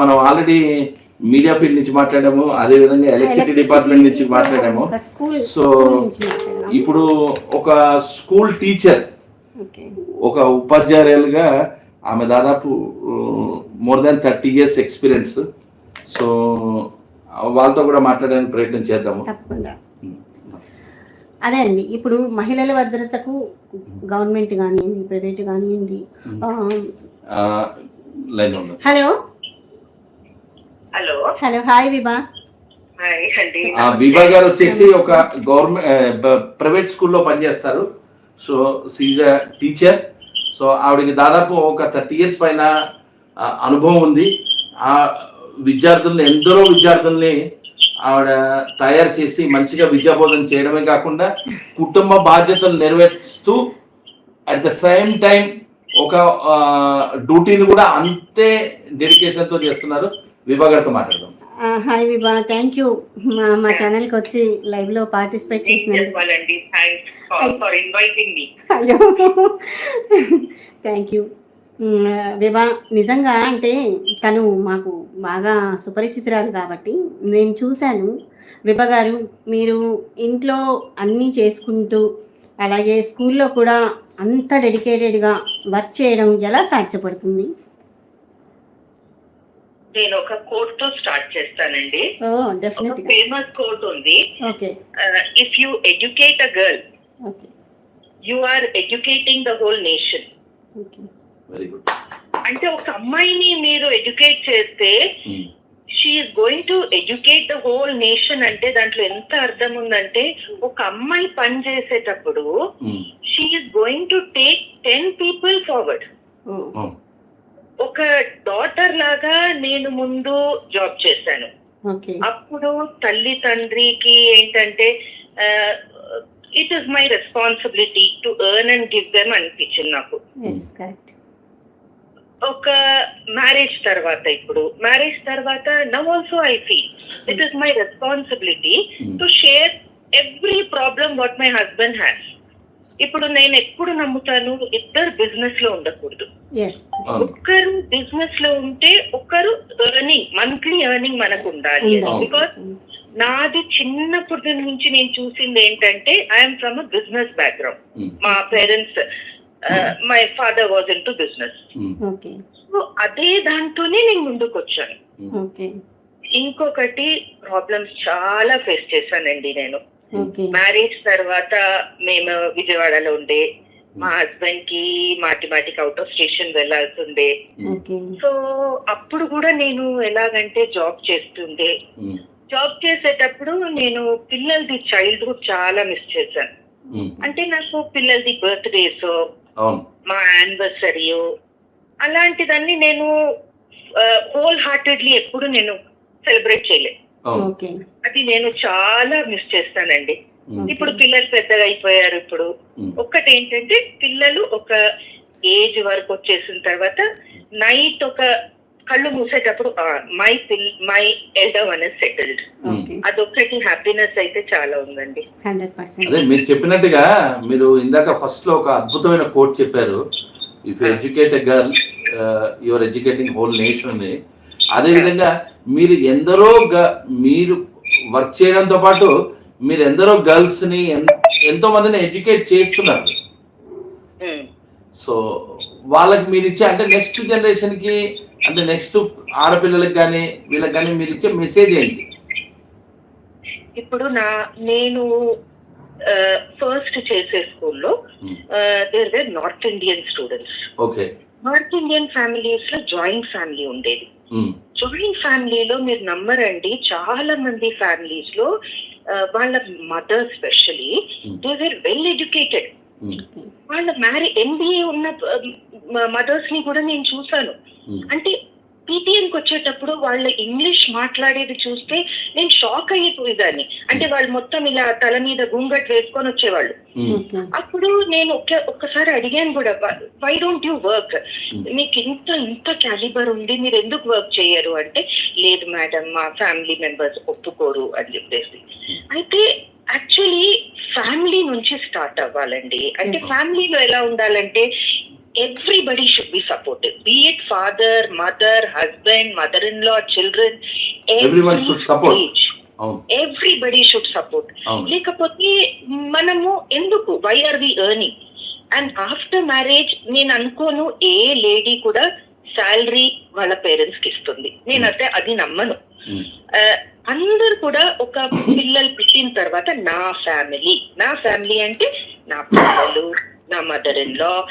మనం already media field నుంచి మాట్లాడాము అదే విధంగా ఎలక్ట్రిసిటీ డిపార్ట్మెంట్ నుంచి మాట్లాడాము. సో. ఇప్పుడు ఒక స్కూల్ టీచర్ ఒక ఉపాధ్యాయులుగా ఆమె దాదాపు more than thirty years experience so వాళ్ళతో కూడా మాట్లాడడానికి ప్రయత్నం చేద్దాము. తప్పకుండా. అదే అండి ఇప్పుడు మహిళల భద్రతకు గవర్నమెంట్ కానివ్వండి ప్రైవేట్ కానివ్వండి hello? Hello. Hello hi Vibha. ఆ విభా గారు వచ్చేసి ఒక గవర్నమెంట్ ప్రైవేట్ స్కూల్లో పనిచేస్తారు. So she's a teacher so ఆవిడకి దాదాపు ఒక థర్టీ ఇయర్స్ పైన అనుభవం ఉంది. ఆ విద్యార్థుల్ని ఎందరో విద్యార్థుల్ని ఆవిడ తయారు చేసి మంచిగా విద్యాబోధన చేయడమే కాకుండా కుటుంబ బాధ్యతలు నెరవేరుస్తూ అట్ ద సేమ్ టైం ఒక డ్యూటీని కూడా అంతే డెడికేషన్తో చేస్తున్నారు. విభా గారితో మాట్లాడదాం. హాయ్ విభా థ్యాంక్ యూ మా మా ఛానల్కి వచ్చి పార్టిసిపేట్ చేసినందుకు. థ్యాంక్స్ ఫర్ ఇన్వైటింగ్ మీ అయ్యో. థ్యాంక్ యూ విభా నిజంగా అంటే తను మాకు బాగా సుపరిచితురాలు కాబట్టి నేను చూశాను. విభా గారు మీరు ఇంట్లో అన్నీ చేసుకుంటూ అలాగే స్కూల్లో కూడా అంత డెడికేటెడ్గా వర్క్ చేయడం ఎలా సాధ్యపడుతుంది? నేను ఒక కోట్తో స్టార్ట్ చేస్తానండి. ఫేమస్ కోట్ ఉంది. Okay. If you educate a girl okay. You are educating the whole nation okay. Very good అంటే ఒక అమ్మాయిని మీరు ఎడ్యుకేట్ చేస్తే she's going to educate the whole nation అంటే దాంట్లో ఎంత అర్థం ఉందంటే ఒక అమ్మాయి పని చేసేటప్పుడు she's going to take ten people forward ఒక డాటర్ లాగా నేను ముందు జాబ్ చేశాను. అప్పుడు తల్లి తండ్రికి ఏంటంటే it is my responsibility to earn and give them అనిపించింది నాకు. ఒక మ్యారేజ్ తర్వాత ఇప్పుడు. మ్యారేజ్ తర్వాత now also I feel it is my responsibility to share every problem what my husband has ఇప్పుడు నేను ఎప్పుడు నమ్ముతాను ఇద్దరు బిజినెస్లో ఉండకూడదు. ఒక్కరు బిజినెస్లో ఉంటే ఒక్కరు ఎర్నింగ్ మంత్లీ ఎర్నింగ్ మనకు ఉండాలి. బికాస్ నాది చిన్నప్పటి నుంచి నేను చూసింది ఏంటంటే I'm from a business background మా parents my father was in to business okay so అదే దాంట్లోనే నేను ముందుకు వచ్చాను ఓకే ఇంకొకటి ప్రాబ్లమ్స్ చాలా ఫేస్ చేశానండి నేను. మ్యారేజ్ తర్వాత మేము విజయవాడలో ఉండే. మా హస్బెండ్కి మాటి మాటికి అవుట్ ఆఫ్ స్టేషన్ వెళ్ళాల్సి ఉండే. ఓకే. సో అప్పుడు కూడా నేను ఎలాగంటే జాబ్ చేస్తుండే. జాబ్ చేసేటప్పుడు నేను పిల్లలది చైల్డ్హుడ్ చాలా మిస్ చేశాను. అంటే నాకు పిల్లలది బర్త్డేస్ మా యానివర్సరీయో అలాంటిదన్నీ నేను హోల్ హార్టెడ్లీ ఎప్పుడు నేను సెలబ్రేట్ చేయలే అవును ఓకే అది నేను చాలా మిస్ చేస్తానండి. ఇప్పుడు పిల్లలు పెద్దగా అయిపోయారు ఇప్పుడు. ఒక్కటి ఏంటంటే పిల్లలు ఒక ఏజ్ వరకు వచ్చేసిన తర్వాత నైట్ ఒక కళ్ళు మూసేటప్పుడు మై పిల్ మై ఎల్డమ్ అనేది సెటిల్డ్. ఓకే. అదొక్కటి హ్యాపీనెస్ అయితే చాలా ఉందండి. Hundred percent. అదే మీరు చెప్పినట్టుగా మీరు ఇందాక ఫస్ట్లో ఒక అద్భుతమైన కోట్ చెప్పారు. If educate a girl you're educating whole nation అని. అదే విధంగా మీరు ఎందరో గ- మీరు వర్క్ చేయడంతో పాటు మీరు ఎందరో గర్ల్స్ని ఎన్- ఎంతో మందిని ఎడ్యుకేట్ చేస్తున్నారు. సో వాళ్ళకి మీరు ఇచ్చే అంటే నెక్స్ట్ జనరేషన్కి అంటే నెక్స్ట్ ఆడపిల్లలకి కానీ వీళ్ళకి కానీ మీరు ఇచ్చే మెసేజ్ ఏంటి? ఇప్పుడు నా నేను ఫస్ట్ చేసే స్కూల్లో. There were north Indian students okay. North Indian ఫ్యామిలీస్లో జాయింట్ ఫ్యామిలీ ఉండేది. జాయింట్ ఫ్యామిలీలో మీరు నమ్మరండి చాలా మంది ఫ్యామిలీస్లో వాళ్ళ mother specially. They were well educated. వాళ్ళ మ్యారీ ఎంబీఏ ఉన్న మదర్స్ని కూడా నేను చూసాను అంటే పీటీఎంకి వచ్చేటప్పుడు వాళ్ళ ఇంగ్లీష్ మాట్లాడేది చూస్తే నేను షాక్ అయిపోయేదాన్ని అంటే వాళ్ళు మొత్తం ఇలా తల మీద గుంగట్ వేసుకొని వచ్చేవాళ్ళు. ఓకే అప్పుడు నేను ఒక్క ఒక్కసారి అడిగాను కూడా వై డోంట్ యూ వర్క్ మీకు ఇంత ఇంత క్యాలిబర్ ఉంది మీరు ఎందుకు వర్క్ చేయరు? అంటే లేదు మేడం మా ఫ్యామిలీ మెంబర్స్ ఒప్పుకోరు అని చెప్పేసి. అయితే యాక్చువల్లీ ఫ్యామిలీ నుంచి స్టార్ట్ అవ్వాలండి. అంటే. ఫ్యామిలీలో ఎలా ఉండాలంటే everybody should be support be it father mother husband mother in law children everybody should support లేకపోతే మనము ఎందుకు? Why are we earning and after marriage నేను అనుకోను ఏ లేడీ కూడా శాలరీ వాళ్ళ పేరెంట్స్కి ఇస్తుంది. నేను నేనైతే అది నమ్మను. అందరు కూడా ఒక పిల్లలు పుట్టిన తర్వాత నా ఫ్యామిలీ నా ఫ్యామిలీ అంటే నా పిల్లలు నా మదర్ ఇన్ లా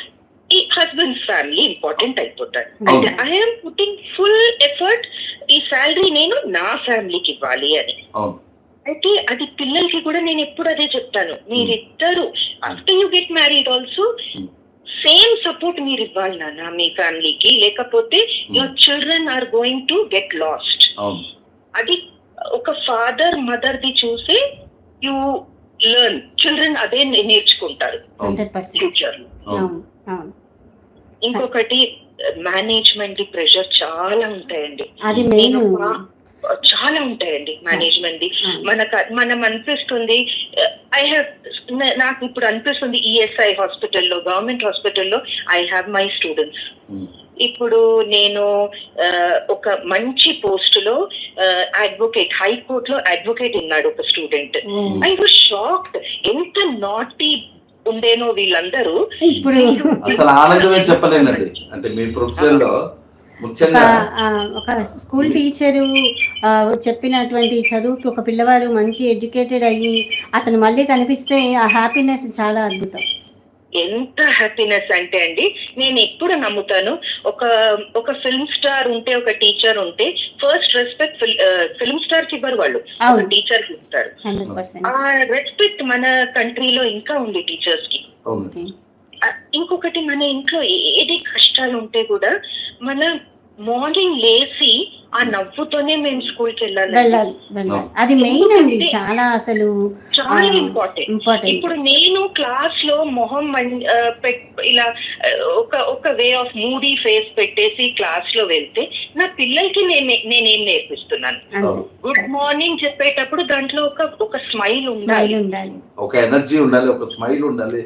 ఈ హస్బెండ్స్ ఫ్యామిలీ ఇంపార్టెంట్ అయిపోతారు అంటే ఐఎమ్ పుట్టింగ్ ఫుల్ ఎఫర్ట్ ఈ శాలరీ నేను నా ఫ్యామిలీకి ఇవ్వాలి అని. అయితే అది పిల్లలకి కూడా నేను ఎప్పుడు అదే చెప్తాను. మీరిద్దరు after you get married also. Same support మీరు ఇవ్వాలి నాన్న మీ ఫ్యామిలీకి లేకపోతే your children are going to get lost అది ఒక ఫాదర్ మదర్ ది చూసి యు లెర్న్ చిల్డ్రన్ అదే నేర్చుకుంటారు. ఫ్యూచర్లో. ఇంకొకటి మేనేజ్మెంట్ ది ప్రెషర్ చాలా ఉంటాయండి. అది మెయిన్ నేను చాలా ఉంటాయండి మేనేజ్మెంట్ ది. మనకు మనం అనిపిస్తుంది ఐ హ్యావ్ నాకు ఇప్పుడు అనిపిస్తుంది E ఈఎస్ఐ హాస్పిటల్లో గవర్నమెంట్ హాస్పిటల్లో ఐ హ్యావ్ మై స్టూడెంట్స్ ఇప్పుడు నేను ఆ, ఒక మంచి పోస్ట్లో అడ్వకేట్ హైకోర్టులో అడ్వకేట్ ఉన్నాడు ఒక స్టూడెంట్ ఐ వాజ్ షాక్డ్ ఎంత నాటీ ఉండేనో వీళ్ళందరూ ఇప్పుడు అసలు ఆనందమే చెప్పలేనండి. అంటే మీ ప్రొఫెషన్లో ఒక ముఖ్యంగా ఆ, ఒక స్కూల్ టీచరు ఆ, చెప్పినటువంటి చదువుకి ఒక పిల్లవాడు మంచి ఎడ్యుకేటెడ్ అయ్యి అతను మళ్ళీ కనిపిస్తే ఆ హ్యాపీనెస్ చాలా అద్భుతం. ఎంత హ్యాపీనెస్ అంటే అండి నేను ఎప్పుడు నమ్ముతాను ఒక ఒక ఫిల్మ్ స్టార్ ఉంటే ఒక టీచర్ ఉంటే ఫస్ట్ రెస్పెక్ట్ ఫిల్మ్ స్టార్కి ఇవ్వరు వాళ్ళు ఒక టీచర్కి ఇస్తారు. ఆ రెస్పెక్ట్ మన కంట్రీలో ఇంకా ఉంది టీచర్స్కి. ఇంకొకటి మన ఇంట్లో ఏది కష్టాలు ఉంటే కూడా మన మార్నింగ్ లేచి ఆ నవ్వుతోనే మేము స్కూల్కి వెళ్ళాలి. వెళ్ళాలి వెళ్ళాలి. అది మెయిన్ అండి. చాలా అసలు చాలా ఇంపార్టెంట్ ఇంపార్టెంట్ ఇప్పుడు నేను క్లాస్లో మొహం ఇలా ఒక ఒక వే ఆఫ్ మూడీ ఫేస్ పెట్టేసి క్లాస్లో వెళ్తే నా పిల్లలకి నేను నేనేం నేర్పిస్తున్నాను. గుడ్ మార్నింగ్ చెప్పేటప్పుడు దాంట్లో ఒక ఒక స్మైల్ ఉండాలి. ఉండాలి. ఒక ఎనర్జీ ఉండాలి ఒక స్మైల్ ఉండాలి.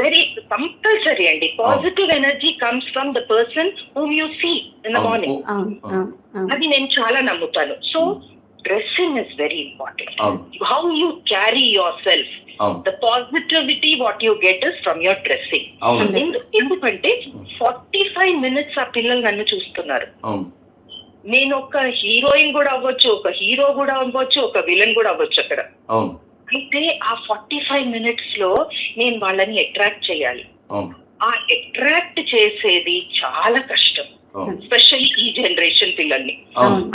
వెరీ కంపల్సరీ అండి positive energy comes from the person whom you see in the. Morning అది నేను చాలా నమ్ముతాను. So dressing is very important how you carry your self the positivity what you get is from your dressing ఎందుకంటే forty five minutes ఆ పిల్లలు నన్ను చూస్తున్నారు. అవును నేను ఒక హీరోయిన్ కూడా అవ్వచ్చు ఒక హీరో కూడా అవ్వచ్చు ఒక విలన్ కూడా అవ్వచ్చు అక్కడ. అవును అయితే ఆ ఫార్టీ ఫైవ్ మినిట్స్లో నేను వాళ్ళని అట్రాక్ట్ చేయాలి. ఆ అట్రాక్ట్ చేసేది చాలా కష్టం. ఎస్పెషల్లీ ఈ జనరేషన్ పిల్లల్ని.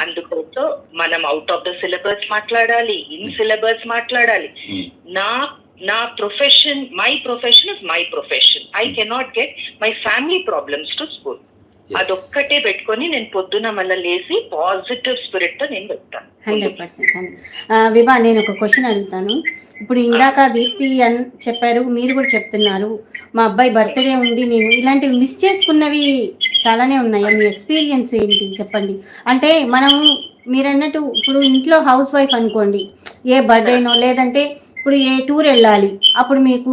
అందుకోసం మనం అవుట్ ఆఫ్ ద సిలబస్ మాట్లాడాలి ఇన్ సిలబస్ మాట్లాడాలి. ఉమ్, నా నా profession my profession is my profession I cannot get my family problems to school. అదొక్కటే పెట్టుకొని నేను పొద్దున మళ్ళీ లేసి పాజిటివ్ స్పిరిట్తో నేను వెళ్తాను. హండ్రెడ్ పర్సెంట్ విభా నేను ఒక క్వశ్చన్ అడుగుతాను. ఇప్పుడు ఇందాక దీప్తి అని చెప్పారు మీరు కూడా చెప్తున్నారు మా అబ్బాయి బర్త్డే ఉంది నేను ఇలాంటివి మిస్ చేసుకున్నవి చాలానే ఉన్నాయా? మీ ఎక్స్పీరియన్స్ ఏంటి? చెప్పండి. అంటే మనం మీరు అన్నట్టు ఇప్పుడు ఇంట్లో హౌస్ వైఫ్ అనుకోండి ఏ బర్త్డేనో లేదంటే ఇప్పుడు ఏ టూర్ వెళ్ళాలి? అప్పుడు మీకు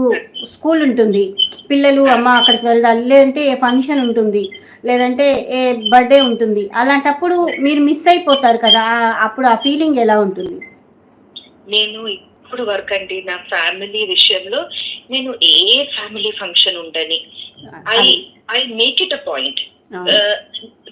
స్కూల్ ఉంటుంది. పిల్లలు అమ్మ అక్కడికి వెళ్ళాలి లేదంటే ఏ ఫంక్షన్ ఉంటుంది. లేదంటే ఏ బర్త్డే ఉంటుంది. అలాంటప్పుడు మీరు మిస్ అయిపోతారు కదా. అప్పుడు ఆ ఫీలింగ్ ఎలా ఉంటుంది? నేను ఇప్పుడు వరకు అండి నా ఫ్యామిలీ విషయంలో నేను ఏ ఫ్యామిలీ ఫంక్షన్ ఉండని. I I make it a point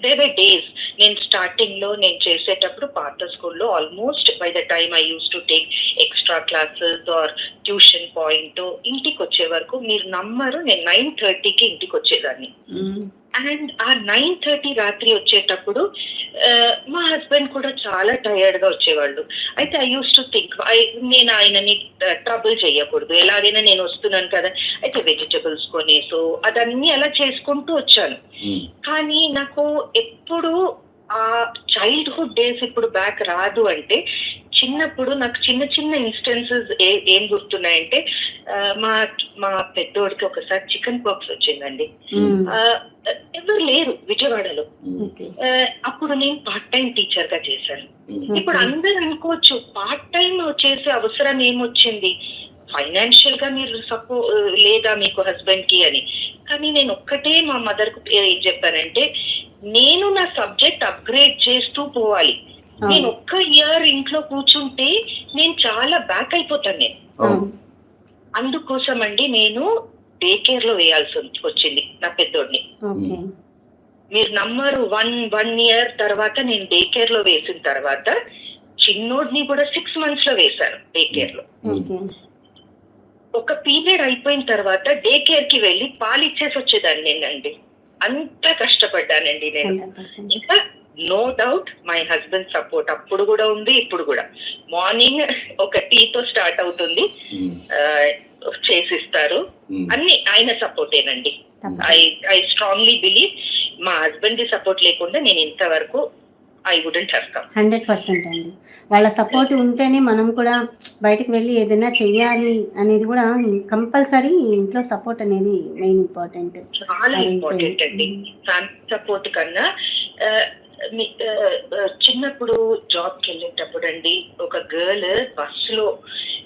they by days నేను స్టార్టింగ్లో నేను చేసేటప్పుడు పాత స్కూల్లో almost by the time I used to take extra classes or tuition point ఇంటికి వచ్చే వరకు మీరు నమ్మరు నేను నైన్ థర్టీకి ఇంటికి వచ్చేదాన్ని అండ్ ఆ నైన్ థర్టీ రాత్రి వచ్చేటప్పుడు మా హస్బెండ్ కూడా చాలా టైర్డ్గా వచ్చేవాళ్ళు. అయితే ఐ యూస్ టు థింక్ నేను ఆయనని ట్రబుల్ చేయకూడదు. ఎలాగైనా నేను వస్తున్నాను కదా. అయితే వెజిటబుల్స్ కొనేసో అదన్నీ అలా చేసుకుంటూ వచ్చాను. కానీ నాకు ఎప్పుడు ఆ చైల్డ్హుడ్ డేస్ ఇప్పుడు బ్యాక్ రాదు అంటే చిన్నప్పుడు నాకు చిన్న చిన్న ఇన్స్టెన్సెస్ ఏం గుర్తున్నాయంటే ఆ, మా మా పెద్దోడికి ఒకసారి చికెన్ పాక్స్ వచ్చిందండి. ఎవరు లేరు విజయవాడలో. అప్పుడు నేను పార్ట్ టైం టీచర్గా చేశాను. ఇప్పుడు అందరూ అనుకోవచ్చు పార్ట్ టైం చేసే అవసరం ఏమొచ్చింది? ఫైనాన్షియల్గా మీరు సపో లేదా మీకు హస్బెండ్కి అని. కానీ నేను ఒక్కటే మా మదర్కు ఏం చెప్పానంటే నేను నా సబ్జెక్ట్ అప్గ్రేడ్ చేస్తూ పోవాలి. నేను ఒక్క ఇయర్ ఇంట్లో కూర్చుంటే నేను చాలా బ్యాక్ అయిపోతాను. నేను అందుకోసం అండి నేను డే కేర్లో వేయాల్సి వచ్చి- వచ్చింది నా పెద్దోడిని. మీరు నమ్మరు వన్ వన్ ఇయర్ తర్వాత నేను డే కేర్లో వేసిన తర్వాత చిన్నోడిని కూడా సిక్స్ మంత్స్లో వేశాను డే కేర్లో. ఒక పీరియడ్ అయిపోయిన తర్వాత డే కేర్కి వెళ్ళి పాలు ఇచ్చేసి వచ్చేదాన్ని నేనండి అంత కష్టపడ్డానండి నేను. ఇంకా no doubt my husband support అప్పుడు కూడా ఉంది ఇప్పుడు కూడా. మార్నింగ్ ఒక టీ తో స్టార్ట్ అవుతుంది. ఆ, చేసిస్తారు. ఉమ్. అన్ని ఆయన సపోర్టేనండి ఐ ఐ స్ట్రాంగ్లీ బిలీవ్ మా హస్బెండ్ ది సపోర్ట్ లేకుండా నేను ఇంతవరకు I wouldn't have come hundred percent అండి. వాళ్ళ సపోర్ట్ ఉంటేనే మనం కూడా బయటకు వెళ్ళి ఏదైనా చెయ్యాలి అనేది కూడా కంపల్సరీ ఇంట్లో సపోర్ట్ అనేది మెయిన్ ఇంపార్టెంట్ చాలా ఇంపార్టెంట్ అండి. ఫ్యామిలీ సపోర్ట్ కన్నా ఆ, ఆ, చిన్నప్పుడు జాబ్కి వెళ్ళేటప్పుడు అండి ఒక గర్ల్ బస్లో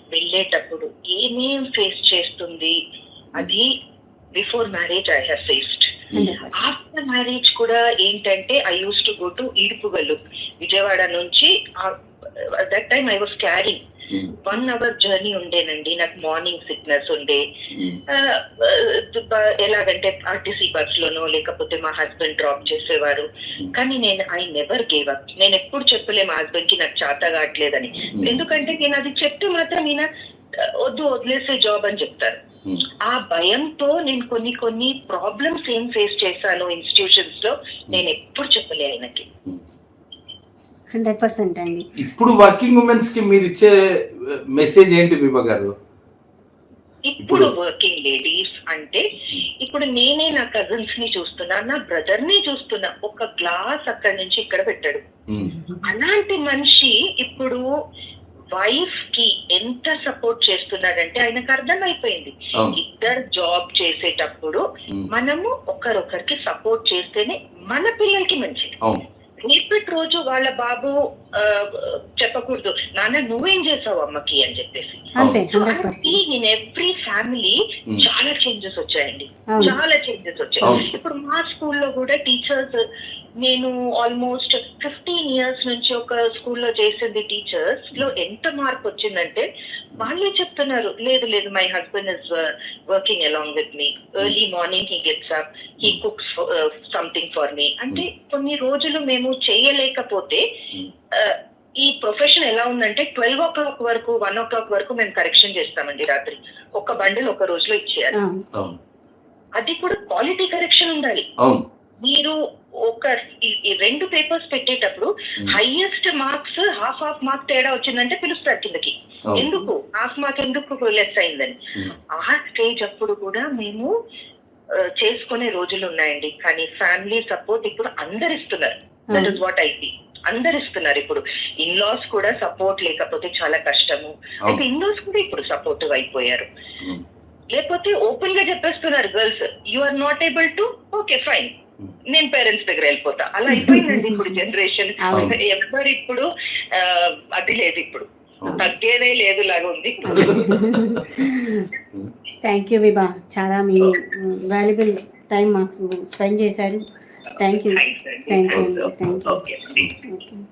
వెళ్ళేటప్పుడు ఏమేం ఫేస్ చేస్తుంది అది before marriage I have faced. Percent after marriage కూడా ఏంటంటే I used to go to Edupugallu Vijayawada నుంచి that time I was carrying one hour journey ఉండేనండి నాకు మార్నింగ్ సిక్నెస్ ఉండే. ఎలాగంటే ఆర్టీసీ బస్ లోనో లేకపోతే మా హస్బెండ్ డ్రాప్ చేసేవారు. కానీ నేను ఐ నెవర్ గేవ్ అప్ నేను ఎప్పుడు చెప్పలే మా హస్బెండ్కి నాకు చేత కావట్లేదని. ఉమ్, ఎందుకంటే నేను అది చెప్తే మాత్రం ఈయన వద్దు వదిలేసే జాబ్ అని చెప్తారు. ఉమ్. ఆ భయంతో నేను కొన్ని కొన్ని ప్రాబ్లమ్స్ ఏం ఫేస్ చేశాను ఇన్స్టిట్యూషన్స్లో నేను ఎప్పుడు చెప్పలే ఆయనకి. హండ్రెడ్ పర్సెంట్ అండి. ఇప్పుడు వర్కింగ్ ఉమెన్స్కి మీరు ఇచ్చే మెసేజ్ ఏంటి విభా గారు? ఇప్పుడు వర్కింగ్ లేడీస్ అంటే ఇప్పుడు నేనే నా కజిన్స్ని చూస్తున్నా నా బ్రదర్ని చూస్తున్నా ఒక గ్లాస్ అక్కడి నుంచి ఇక్కడ పెట్టాడు. అలాంటి మనిషి ఇప్పుడు వైఫ్కి ఎంత సపోర్ట్ చేస్తున్నాడంటే ఆయనకు అర్థమైపోయింది. ఇద్దరు జాబ్ చేసేటప్పుడు మనము ఒకరొకరికి సపోర్ట్ చేస్తేనే మన పిల్లలకి మంచిది. రేపటి రోజు వాళ్ళ బాబు చెప్పకూడదు. నాన్న నువ్వేం చేసావు అమ్మకి? అని చెప్పేసి. ఇన్ ఎవ్రీ ఫ్యామిలీ ఉమ్, చాలా చేంజెస్ వచ్చాయండి. చాలా చేంజెస్ వచ్చాయి. ఇప్పుడు మా స్కూల్లో కూడా టీచర్స్ నేను ఆల్మోస్ట్ ఫిఫ్టీన్ ఇయర్స్ నుంచి ఒక స్కూల్లో చేసింది టీచర్స్లో ఎంత మార్పు వచ్చిందంటే వాళ్ళే చెప్తున్నారు లేదు లేదు my husband is working along with me early morning he gets up he cooks something for me అంటే కొన్ని రోజులు మేము చేయలేకపోతే Hmm. uh, ఈ ప్రొఫెషన్ ఎలా ఉందంటే ట్వెల్వ్ ఓ క్లాక్ వరకు వన్ ఓ క్లాక్ వరకు మేము కరెక్షన్ చేస్తామండి రాత్రి. ఒక బండిల్ ఒక రోజులో ఇచ్చేయాలి. అది కూడా క్వాలిటీ కరెక్షన్ ఉండాలి. అవును. మీరు ఒక రెండు పేపర్స్ పెట్టేటప్పుడు. Highest marks half half mark తేడా వచ్చిందంటే పిలుస్తారు కిందకి. ఎందుకు? హాఫ్ మార్క్ ఎందుకు లెస్ అయిందని. ఆ స్టేజ్ అప్పుడు కూడా మేము చేసుకునే రోజులు ఉన్నాయండి. కానీ ఫ్యామిలీ సపోర్ట్ ఇప్పుడు అందరు ఇస్తున్నారు that is what I see అందరు ఇస్తున్నారు ఇప్పుడు. ఇన్ లాస్ కూడా సపోర్ట్ లేకపోతే చాలా కష్టము. అయితే అవును ఇన్ లాస్ కూడా ఇప్పుడు సపోర్టివ్ అయిపోయారు. ఉమ్, లేకపోతే ఓపెన్గా చెప్పేస్తున్నారు girls you are not able to okay fine Hmm. నేను పేరెంట్స్ దగ్గర వెళ్ళిపోతా. అలా అయిపోయిందండి ఇప్పుడు జనరేషన్. ఎవరు ఇప్పుడు అది లేదు ఇప్పుడు. అవును. తగ్గేదే లేదు లాగా ఉంది. థ్యాంక్ యూ విభా చాలా మీ వాల్యుబుల్ టైం మాకు స్పెండ్ చేశారు. Thank you. Thank you. Thank you. Okay, please.